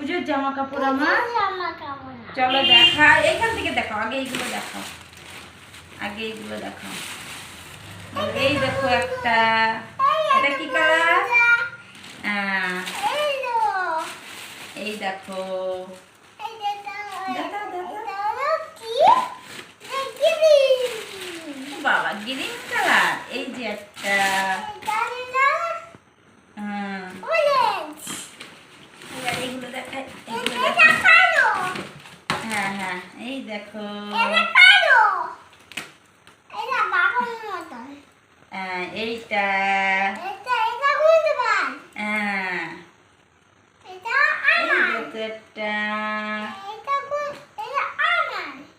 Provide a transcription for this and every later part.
পুজোর জামা কাপড় আমার। চলো দেখা এইখান থেকে দেখো আগে এইগুলো দেখাও। আগে এইগুলো দেখাও। এই দেখো একটা। এটা কি কালার? এই দেখো। দেখো। বাবা গ্রিন কালার। এই যে একটা এটা হলো হুম orange। এবার এইগুলো দেখাই এইগুলো এটা দেখাই কালো। হ্যাঁ হ্যাঁ এই দেখো। আহ, এইটা। এটা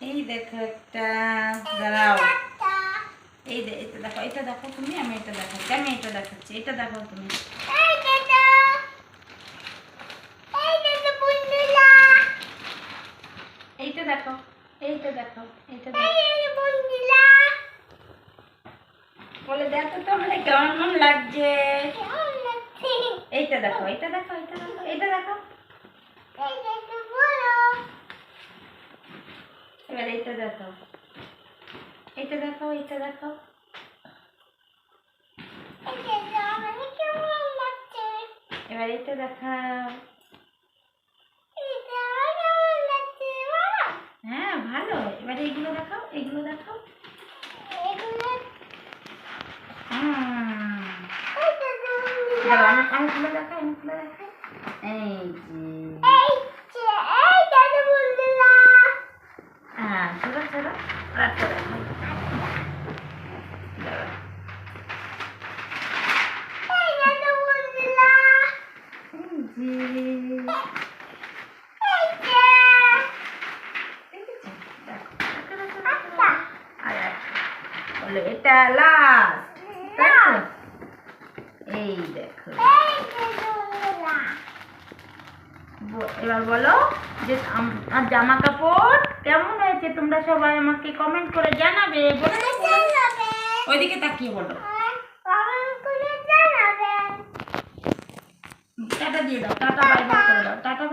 এই। দেখো একটা। দাঁড়াও এটা এই এটা দেখো এটা দেখো তুমি আমি এটা দেখাচ্ছি আমি এটা দেখাচ্ছি এটা দেখো তুমি। এই দেখো। এই এইটা দেখো এইটা দেখো। এই দেখো বন্ধুরা। বলে দেখো তো মানে কেমন লাগছে? লাগছে? এইটা দেখো এইটা দেখো এইটা দেখো এইটা দেখো। এবার এইটা দেখো। এইটা দেখো এইটা দেখো? এবার এইটা দেখাও এই দেখো আমার কেমন লাগছে বাবা? হ্যাঁ ভালো দেখাও এগুলো দেখাও এগুলো হুম এই দেখো বন্ধুরা। দাঁড়াও, আমি আমি খুলে দেখাই আমি খুলে দেখাই এই যে। হ্যাঁ চলো চলো দেখাই দাঁড়াও। এই দেখো বন্ধুরা। এই যে এই যে দেখেছ? দেখো, দেখো, দেখো, দেখো। আচ্ছা। আর একটা। বলো এটা লাস্ট এই দেখো। এবার বলো যে আমার জামা কাপড় কেমন হয়েছে? তোমরা সবাই আমাকে কমেন্ট করে জানাবে। ওইদিকে তাকিয়ে বলো। জানাবেন। টাটা দিয়ে দাও টাটা বাই বাই করে দাও। টাটা